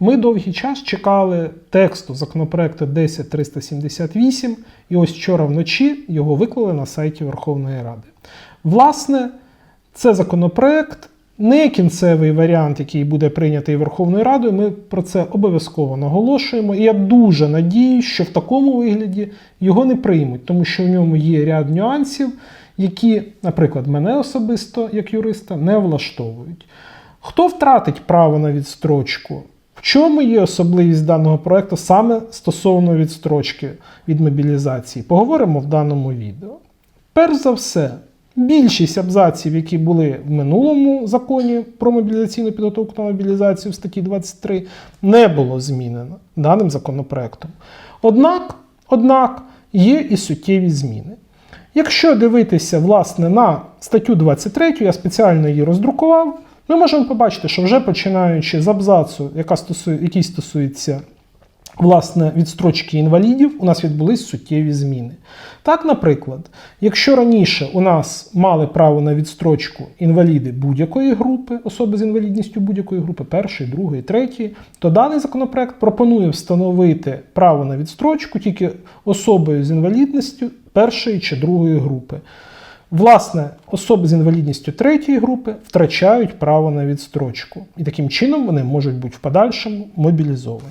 Ми довгий час чекали тексту законопроекту 10378, і ось вчора вночі його виклали на сайті Верховної Ради. Власне, це законопроект, не кінцевий варіант, який буде прийнятий Верховною Радою. Ми про це обов'язково наголошуємо. І я дуже надіюсь, що в такому вигляді його не приймуть, тому що в ньому є ряд нюансів, які, наприклад, мене особисто, як юриста, не влаштовують. Хто втратить право на відстрочку? Чому є особливість даного проекту саме стосовно відстрочки від мобілізації? Поговоримо в даному відео. Перш за все, більшість абзаців, які були в минулому законі про мобілізаційну підготовку та мобілізацію в статті 23, не було змінено даним законопроектом. Однак, однак є і суттєві зміни. Якщо дивитися власне на статтю 23, я спеціально її роздрукував, ми можемо побачити, що вже починаючи з абзацу, яка стосує, який стосується власне відстрочки інвалідів, у нас відбулись суттєві зміни. Так, наприклад, якщо раніше у нас мали право на відстрочку інваліди будь-якої групи, особи з інвалідністю будь-якої групи, першої, другої, третьої, то даний законопроект пропонує встановити право на відстрочку тільки особою з інвалідністю першої чи другої групи. Власне, особи з інвалідністю третьої групи втрачають право на відстрочку, і таким чином вони можуть бути в подальшому мобілізовані.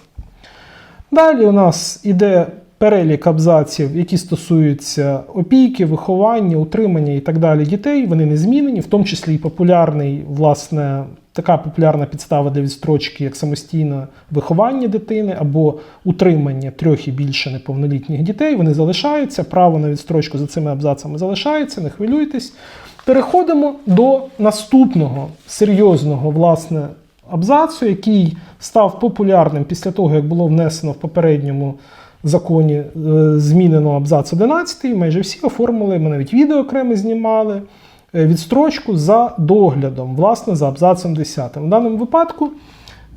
Далі у нас іде перелік абзаців, які стосуються опіки, виховання, утримання і так далі дітей. Вони не змінені, в тому числі і популярний, власне, така популярна підстава для відстрочки, як самостійне виховання дитини або утримання трьох і більше неповнолітніх дітей. Вони залишаються. Право на відстрочку за цими абзацами залишається, не хвилюйтесь. Переходимо до наступного серйозного власне абзацу, який став популярним після того, як було внесено в попередньому законі е, змінено абзац 11. Майже всі оформили, ми навіть відео окреме знімали. Е, Відстрочку за доглядом, власне, за абзацем 10. В даному випадку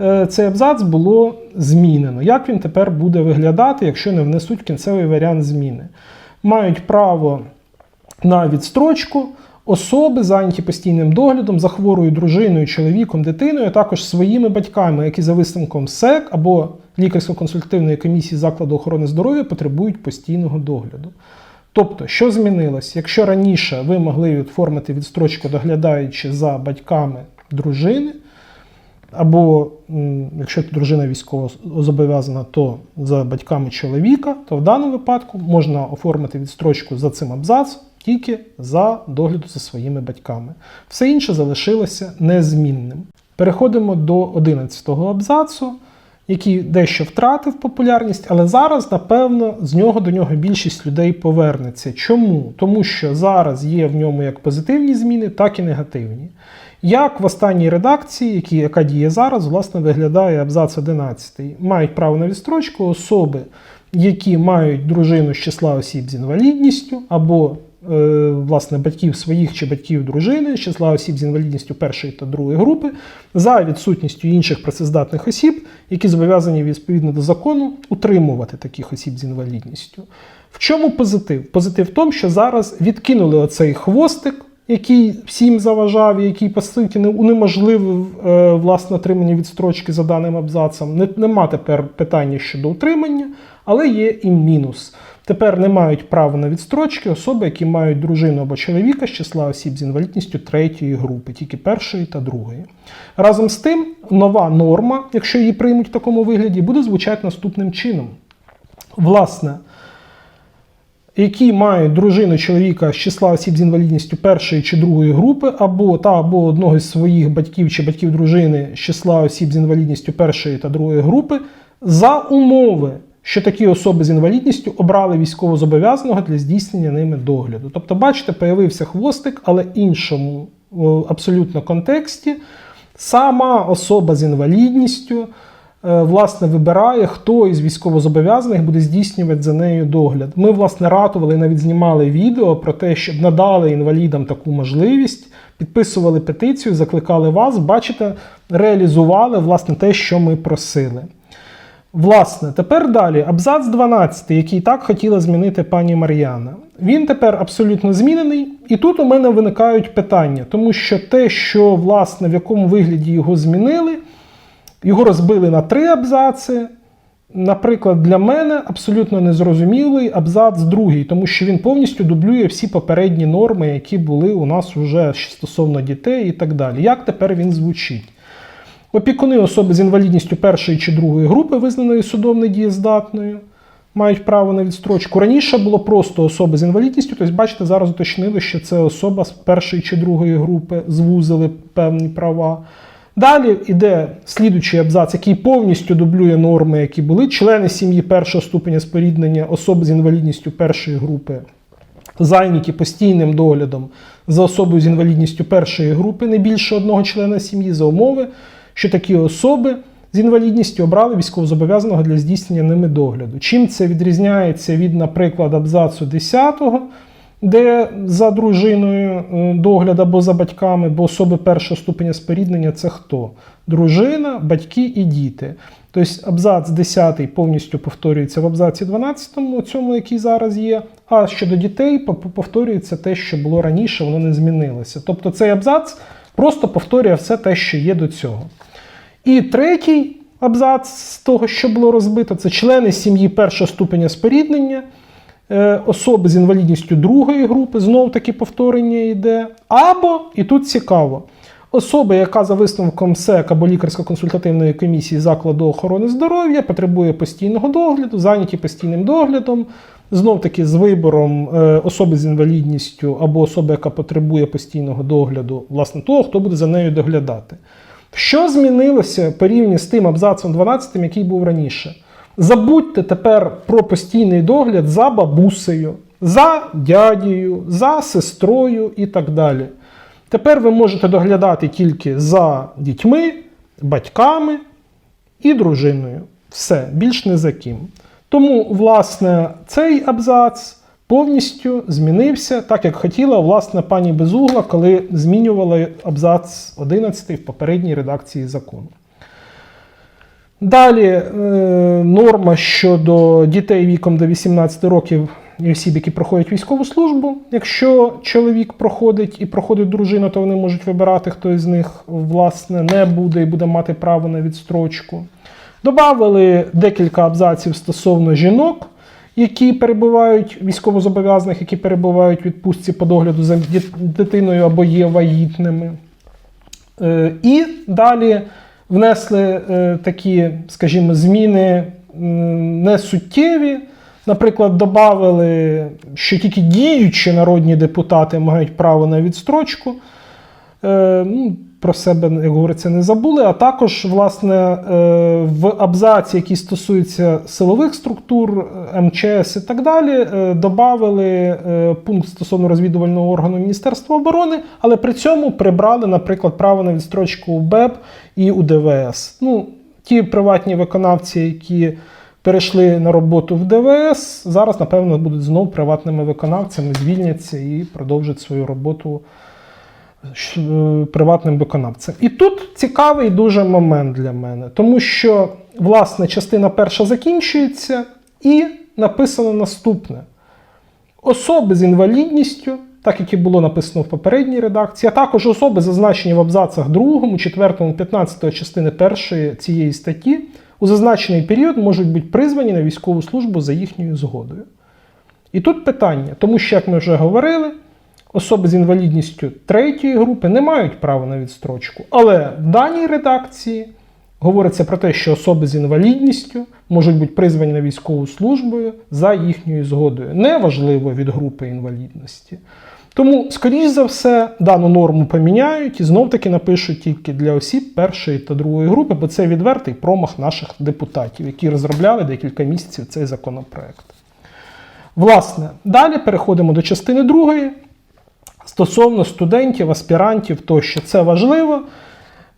е, цей абзац було змінено. Як він тепер буде виглядати, якщо не внесуть кінцевий варіант зміни? Мають право на відстрочку особи, зайняті постійним доглядом за хворою дружиною, чоловіком, дитиною, а також своїми батьками, які за висновком СЕК або лікарсько-консультативної комісії закладу охорони здоров'я потребують постійного догляду. Тобто, що змінилось? Якщо раніше ви могли оформити відстрочку, доглядаючи за батьками дружини, або якщо дружина військово зобов'язана, то за батьками чоловіка, то в даному випадку можна оформити відстрочку за цим абзацом тільки за догляду за своїми батьками. Все інше залишилося незмінним. Переходимо до 11 абзацу, який дещо втратив популярність, але зараз, напевно, з нього до нього більшість людей повернеться. Чому? Тому що зараз є в ньому як позитивні зміни, так і негативні. Як в останній редакції, які, яка діє зараз, власне, виглядає абзац 11. Мають право на відстрочку особи, які мають дружину з числа осіб з інвалідністю, або власне батьків своїх чи батьків дружини з числа осіб з інвалідністю першої та другої групи, за відсутністю інших працездатних осіб, які зобов'язані відповідно до закону утримувати таких осіб з інвалідністю. В чому позитив? Позитив в тому, що зараз відкинули оцей хвостик який всім заважав, який по суті не унеможливив е, власне отримання відстрочки за даним абзацом. Не, нема тепер питання щодо утримання, але є і мінус. Тепер не мають права на відстрочки особи, які мають дружину або чоловіка з числа осіб з інвалідністю третьої групи, тільки першої та другої. Разом з тим, нова норма, якщо її приймуть в такому вигляді, буде звучати наступним чином. Власне, які мають дружину чоловіка з числа осіб з інвалідністю першої чи другої групи, або та або одного з своїх батьків чи батьків дружини з числа осіб з інвалідністю першої та другої групи, за умови, що такі особи з інвалідністю обрали військовозобов'язаного для здійснення ними догляду. Тобто, бачите, появився хвостик, але іншому абсолютно контексті. Сама особа з інвалідністю е, власне вибирає, хто із військовозобов'язаних буде здійснювати за нею догляд. Ми, власне, ратували, навіть знімали відео про те, щоб надали інвалідам таку можливість, підписували петицію, закликали вас, бачите, реалізували власне те, що ми просили. Власне, тепер далі абзац 12, який так хотіла змінити пані Мар'яна. Він тепер абсолютно змінений, і тут у мене виникають питання, тому що те, що власне в якому вигляді його змінили, Його розбили на три абзаци. Наприклад, для мене абсолютно незрозумілий абзац другий, тому що він повністю дублює всі попередні норми, які були у нас уже стосовно дітей і так далі. Як тепер він звучить? Опікуни особи з інвалідністю першої чи другої групи, визнаної судом недієздатною, мають право на відстрочку. Раніше було просто особи з інвалідністю, тобто, бачите, зараз уточнили, що це особа з першої чи другої групи, звузили певні права. Далі йде слідуючий абзац, який повністю дублює норми, які були. Члени сім'ї першого ступеня споріднення, особи з інвалідністю першої групи, зайняті постійним доглядом за особою з інвалідністю першої групи, не більше одного члена сім'ї, за умови, що такі особи з інвалідністю обрали військовозобов'язаного для здійснення ними догляду. Чим це відрізняється від, наприклад, абзацу 10, де за дружиною е, догляд або за батьками, бо особи першого ступеня споріднення це хто? Дружина, батьки і діти. Тобто абзац 10 повністю повторюється в абзаці 12, цьому, який зараз є. А щодо дітей по- по- повторюється те, що було раніше, воно не змінилося. Тобто цей абзац просто повторює все те, що є до цього. І третій абзац з того, що було розбито, це члени сім'ї першого ступеня споріднення, е, особи з інвалідністю другої групи, знов таки повторення йде. Або, і тут цікаво, особа, яка за висновком СЕК або лікарсько-консультативної комісії закладу охорони здоров'я потребує постійного догляду, зайняті постійним доглядом, знов таки з вибором е, особи з інвалідністю або особи, яка потребує постійного догляду, власне, того, хто буде за нею доглядати. Що змінилося порівняно з тим абзацом 12, який був раніше? Забудьте тепер про постійний догляд за бабусею, за дядією, за сестрою і так далі. Тепер ви можете доглядати тільки за дітьми, батьками і дружиною. Все, більш не за ким. Тому, власне, цей абзац повністю змінився, так як хотіла власне пані Безугла, коли змінювала абзац 11 в попередній редакції закону. Далі е, норма щодо дітей віком до 18 років і осіб, які проходять військову службу. Якщо чоловік проходить і проходить дружина, то вони можуть вибирати, хто із них власне не буде і буде мати право на відстрочку. Добавили декілька абзаців стосовно жінок, які перебувають військовозобов'язаних, які перебувають в відпустці по догляду за дитиною або є вагітними. Е, І далі внесли е, такі, скажімо, зміни несуттєві. Наприклад, додали, що тільки діючі народні депутати мають право на відстрочку. Е, ну, Про себе, як говориться, не забули. А також, власне, е, в абзаці, який стосується силових структур, е, МЧС і так далі, додали пункт стосовно розвідувального органу Міністерства оборони, але при цьому прибрали, наприклад, право на відстрочку у БЕП і у ДВС. Ну, ті приватні виконавці, які перейшли на роботу в ДВС, зараз, напевно, будуть знову приватними виконавцями, звільняться і продовжать свою роботу приватним виконавцем. І тут цікавий дуже момент для мене, тому що, власне, частина перша закінчується, і написано наступне: особи з інвалідністю, так як і було написано в попередній редакції, а також особи, зазначені в абзацах 2, 4, 15 частини першої цієї статті, у зазначений період можуть бути призвані на військову службу за їхньою згодою. І тут питання, тому що, як ми вже говорили, особи з інвалідністю третьої групи не мають права на відстрочку. Але в даній редакції говориться про те, що особи з інвалідністю можуть бути призвані на військову службу за їхньою згодою. Неважливо від групи інвалідності. Тому, скоріш за все, дану норму поміняють і знов-таки напишуть тільки для осіб першої та другої групи, бо це відвертий промах наших депутатів, які розробляли декілька місяців цей законопроект. Власне, далі переходимо до частини другої. Стосовно студентів, аспірантів тощо, це важливо.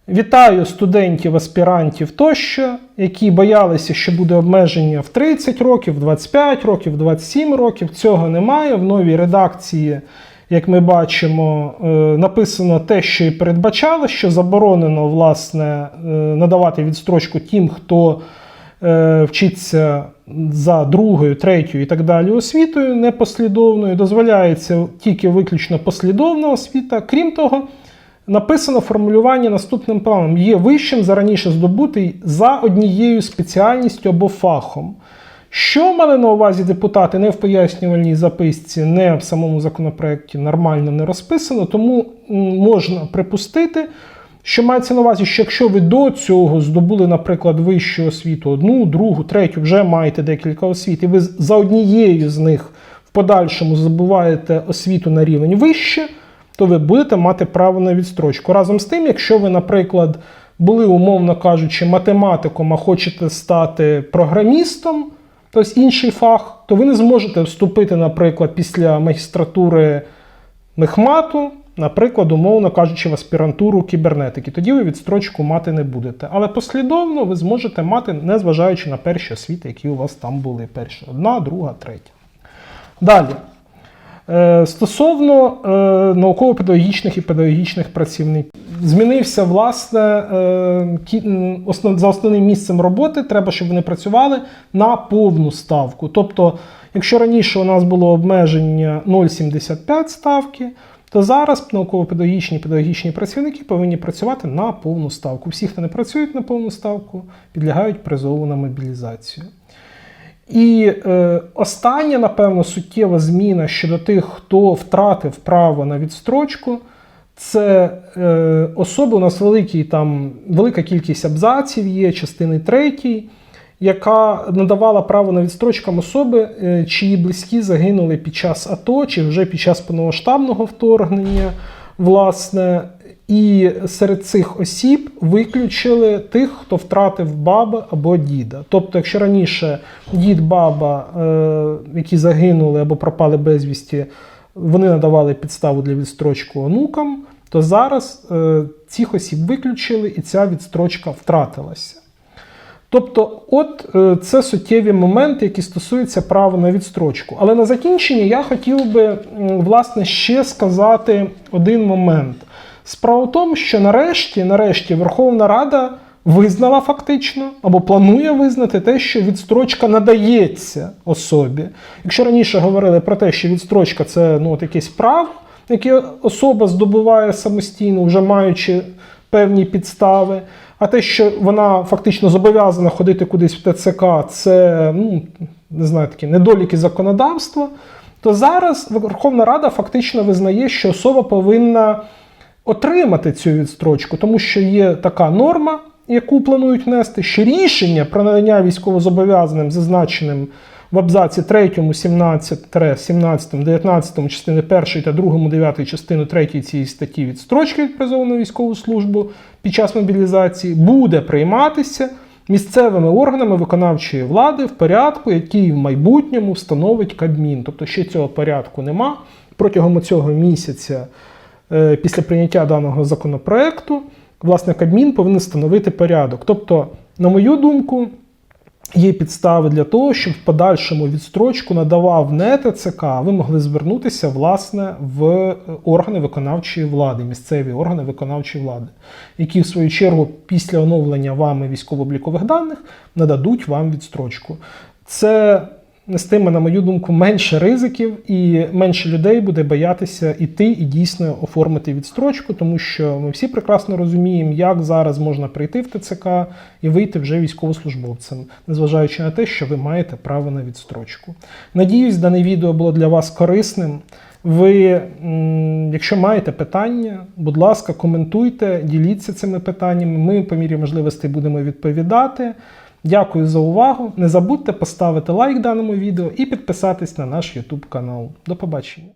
Вітаю студентів, аспірантів тощо, які боялися, що буде обмеження в 30 років, в 25 років, 27 років. Цього немає. В новій редакції, як ми бачимо, е, написано те, що і передбачало, що заборонено власне е, надавати відстрочку тим, хто е, вчиться за другою, третьою і так далі освітою непослідовною. Дозволяється тільки виключно послідовна освіта. Крім того, написано формулювання наступним планом: є вищим за раніше здобутий за однією спеціальністю або фахом. Що мали на увазі депутати не в пояснювальній записці, не в самому законопроекті нормально не розписано, тому можна припустити, що мається на увазі, що якщо ви до цього здобули, наприклад, вищу освіту, одну, другу, третю, вже маєте декілька освіт, і ви за однією з них в подальшому здобуваєте освіту на рівень вище, то ви будете мати право на відстрочку. Разом з тим, якщо ви, наприклад, були, умовно кажучи, математиком, а хочете стати програмістом, тобто інший фах, то ви не зможете вступити, наприклад, після магістратури мехмату, наприклад, умовно кажучи, в аспірантуру кібернетики. Тоді ви відстрочку мати не будете. Але послідовно ви зможете мати, незважаючи на перші освіти, які у вас там були. Перша, одна, друга, третя. Далі. Е, Стосовно е, науково-педагогічних і педагогічних працівників, змінився власне е, кі- основ, за основним місцем роботи. Треба, щоб вони працювали на повну ставку. Тобто, якщо раніше у нас було обмеження 0,75 ставки, то зараз науково-педагогічні педагогічні працівники повинні працювати на повну ставку. Всі, хто не працюють на повну ставку, підлягають призову на мобілізацію. І е, остання, напевно, суттєва зміна щодо тих, хто втратив право на відстрочку, це е, особи, у нас великий, там, велика кількість абзаців є, частини третій, яка надавала право на відстрочкам особи, е, чиї близькі загинули під час АТО чи вже під час повномасштабного вторгнення. Власне, і серед цих осіб виключили тих, хто втратив баба або діда. Тобто, якщо раніше дід, баба, е, які загинули або пропали безвісті, вони надавали підставу для відстрочки онукам, то зараз е, цих осіб виключили і ця відстрочка втратилася. Тобто, от е, це суттєві моменти, які стосуються права на відстрочку. Але на закінчення я хотів би власне ще сказати один момент. Справа в тому, що нарешті, нарешті Верховна Рада визнала фактично або планує визнати те, що відстрочка надається особі. Якщо раніше говорили про те, що відстрочка це ну, от якесь право, яке особа здобуває самостійно, вже маючи певні підстави. А те, що вона фактично зобов'язана ходити кудись в ТЦК, це ну, не знаю, такі недоліки законодавства, то зараз Верховна Рада фактично визнає, що особа повинна отримати цю відстрочку, тому що є така норма, яку планують внести, що рішення про надання військовозобов'язаним, зазначеним в абзаці 3, 17, 17, 19 частини 1 та 2, 9 частини 3 цієї статті відстрочки від призову на військову службу під час мобілізації буде прийматися місцевими органами виконавчої влади в порядку, який в майбутньому встановить Кабмін. Тобто ще цього порядку нема. Протягом цього місяця е, після прийняття даного законопроекту, власне, Кабмін повинен встановити порядок. Тобто, на мою думку, є підстави для того, щоб в подальшому відстрочку надавав не ТЦК, ви могли звернутися власне в органи виконавчої влади, місцеві органи виконавчої влади, які в свою чергу після оновлення вами військово-облікових даних нададуть вам відстрочку. Це нестиме, на мою думку, менше ризиків і менше людей буде боятися іти і дійсно оформити відстрочку, тому що ми всі прекрасно розуміємо, як зараз можна прийти в ТЦК і вийти вже військовослужбовцем, незважаючи на те, що ви маєте право на відстрочку. Надіюсь, дане відео було для вас корисним. Ви, якщо маєте питання, будь ласка, коментуйте, діліться цими питаннями. Ми, по мірі можливості, будемо відповідати. Дякую за увагу. Не забудьте поставити лайк даному відео і підписатись на наш YouTube канал. До побачення.